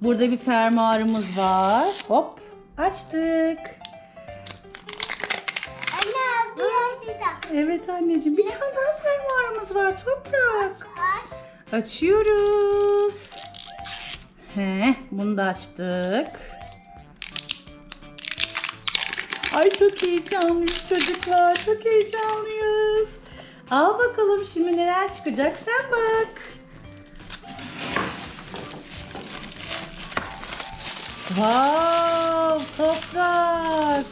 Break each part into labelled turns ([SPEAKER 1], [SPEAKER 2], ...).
[SPEAKER 1] Burada bir fermuarımız var. Hop açtık.
[SPEAKER 2] Anne bir yaşında.
[SPEAKER 1] Evet anneciğim bir tane daha fermuarımız var toprak.
[SPEAKER 2] Aç.
[SPEAKER 1] Açıyoruz. He, bunu da açtık. Ay çok heyecanlıyız çocuklar. Çok heyecanlıyız. Al bakalım şimdi neler çıkacak sen bak. Wow, toprak.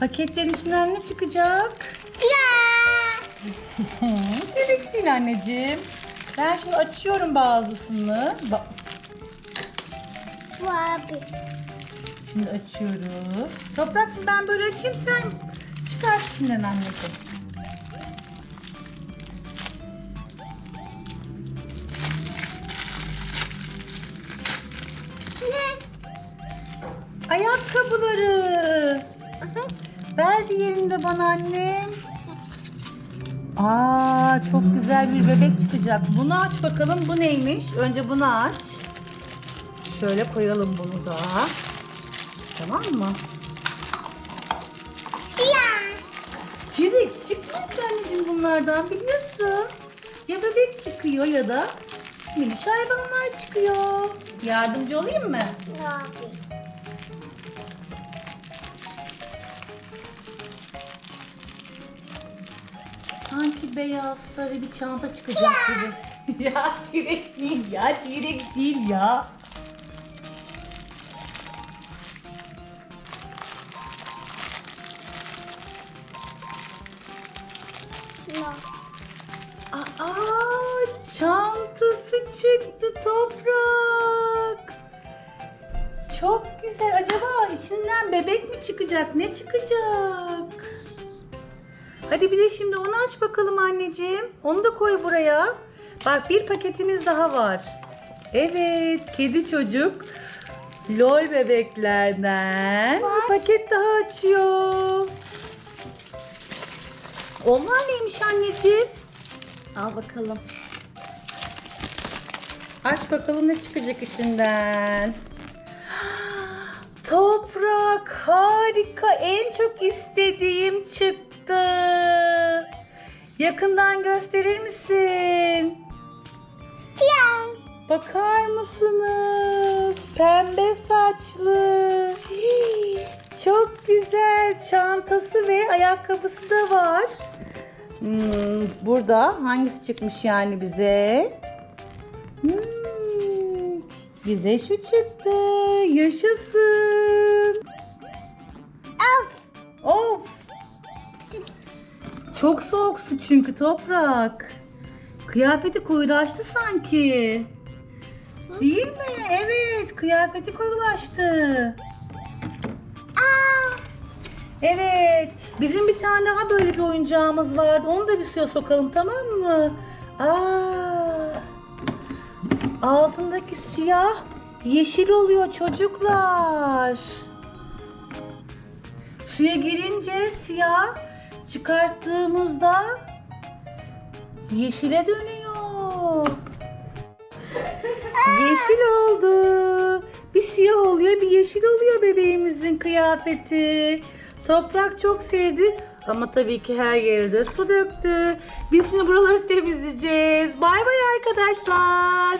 [SPEAKER 1] Paketlerin içinden ne çıkacak?
[SPEAKER 2] Ya.
[SPEAKER 1] Değil anneciğim. Ben şimdi açıyorum bazısını. Ba-
[SPEAKER 2] Bu abi.
[SPEAKER 1] Şimdi açıyoruz. Toprak şimdi ben böyle açayım sen çıkart içinden anneciğim. Ayakkabıları. Ver diğerini de bana annem. Aa çok güzel bir bebek çıkacak. Bunu aç bakalım. Bu neymiş? Önce bunu aç. Şöyle koyalım bunu da. Tamam mı?
[SPEAKER 2] Ya.
[SPEAKER 1] T-Rex çıkmıyor ki anneciğim bunlardan biliyorsun. Ya bebek çıkıyor ya da minik hayvanlar çıkıyor. Yardımcı olayım mı?
[SPEAKER 2] Abi.
[SPEAKER 1] Sanki beyaz sarı bir çanta çıkacak gibi. ya T-Rex değil ya T-Rex değil ya.
[SPEAKER 2] No.
[SPEAKER 1] Aa çantası çıktı toprak. Çok güzel. Acaba içinden bebek mi çıkacak? Ne çıkacak? Hadi bir de şimdi onu aç bakalım anneciğim. Onu da koy buraya. Bak bir paketimiz daha var. Evet, kedi çocuk lol bebeklerden
[SPEAKER 2] Var.
[SPEAKER 1] bir paket daha açıyor. Onlar neymiş anneciğim? Al bakalım. Aç bakalım ne çıkacak içinden. Toprak harika en çok istediğim çıktı. Yakından gösterir misin?
[SPEAKER 2] Ya.
[SPEAKER 1] Bakar mısınız? Pembe saçlı. Hii, Çok güzel çantası ve ayakkabısı da var. Hmm, burada hangisi çıkmış yani bize? Hmm, bize şu çıktı. Yaşasın. Çok soğuk su çünkü toprak. Kıyafeti koyulaştı sanki. Değil mi? Evet, kıyafeti koyulaştı.
[SPEAKER 2] Aa.
[SPEAKER 1] Evet, bizim bir tane daha böyle bir oyuncağımız vardı. Onu da bir suya sokalım tamam mı? Aa, altındaki siyah yeşil oluyor çocuklar. Suya girince siyah çıkarttığımızda yeşile dönüyor. Yeşil oldu. Bir siyah oluyor, bir yeşil oluyor bebeğimizin kıyafeti. Toprak çok sevdi ama tabii ki her yere de su döktü. Biz şimdi buraları temizleyeceğiz. Bay bay arkadaşlar.